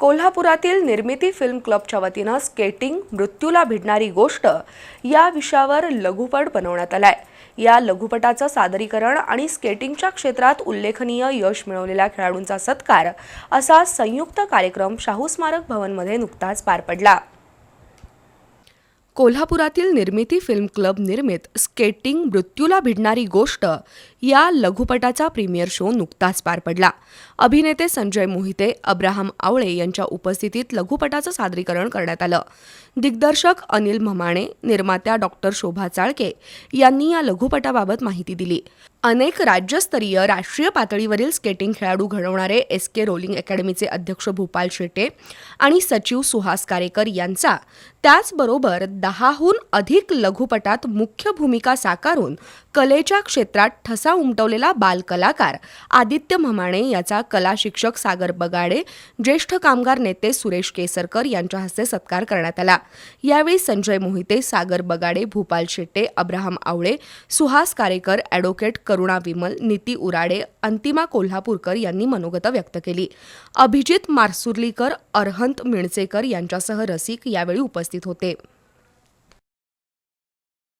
कोल्हापुरातील निर्मिती फिल्म क्लबच्या वतीनं स्केटिंग मृत्यूला भिडणारी गोष्ट या विषयावर लघुपट बनवण्यात आलाय. या लघुपटाचं सादरीकरण आणि स्केटिंगच्या क्षेत्रात उल्लेखनीय यश मिळवलेल्या खेळाडूंचा सत्कार असा संयुक्त कार्यक्रम शाहू स्मारक भवनमध्ये नुकताच पार पडला. कोल्हापुरातील निर्मिती फिल्म क्लब निर्मित स्केटिंग मृत्यूला भिडणारी गोष्ट या लघुपटाचा प्रीमियर शो नुकताच पार पडला. अभिनेते संजय मोहिते अब्राहम आवळे यांच्या उपस्थितीत लघुपटाचं सादरीकरण करण्यात आलं. दिग्दर्शक अनिल म्हमाणे निर्मात्या डॉक्टर शोभा चाळके यांनी या लघुपटाबाबत माहिती दिली. अनेक राज्यस्तरीय राष्ट्रीय पातळीवरील स्केटिंग खेळाडू घडवणारे एस के रोलिंग अकॅडमीचे अध्यक्ष भूपाल शेटे आणि सचिव सुहास कारेकर यांचा त्याचबरोबर दहाहून अधिक लघुपटात मुख्य भूमिका साकारून कलेच्या क्षेत्रात ठसा उमटवलेला बालकलाकार आदित्य म्हमाणे याचा कला शिक्षक सागर बगाडे ज्येष्ठ कामगार नेते सुरेश केसरकर यांच्या हस्ते सत्कार करण्यात आला. यावेळी संजय मोहिते सागर बगाडे भूपाल शेट्टे अब्राहम आवळे सुहास कारेकर ॲडव्होकेट करुणा विमल नीती उराडे अंतिमा कोल्हापूरकर यांनी मनोगत व्यक्त केली. अभिजित मारसुर्लीकर अरहंत मिणचेकर यांच्यासह रसिक यावेळी उपस्थित होते.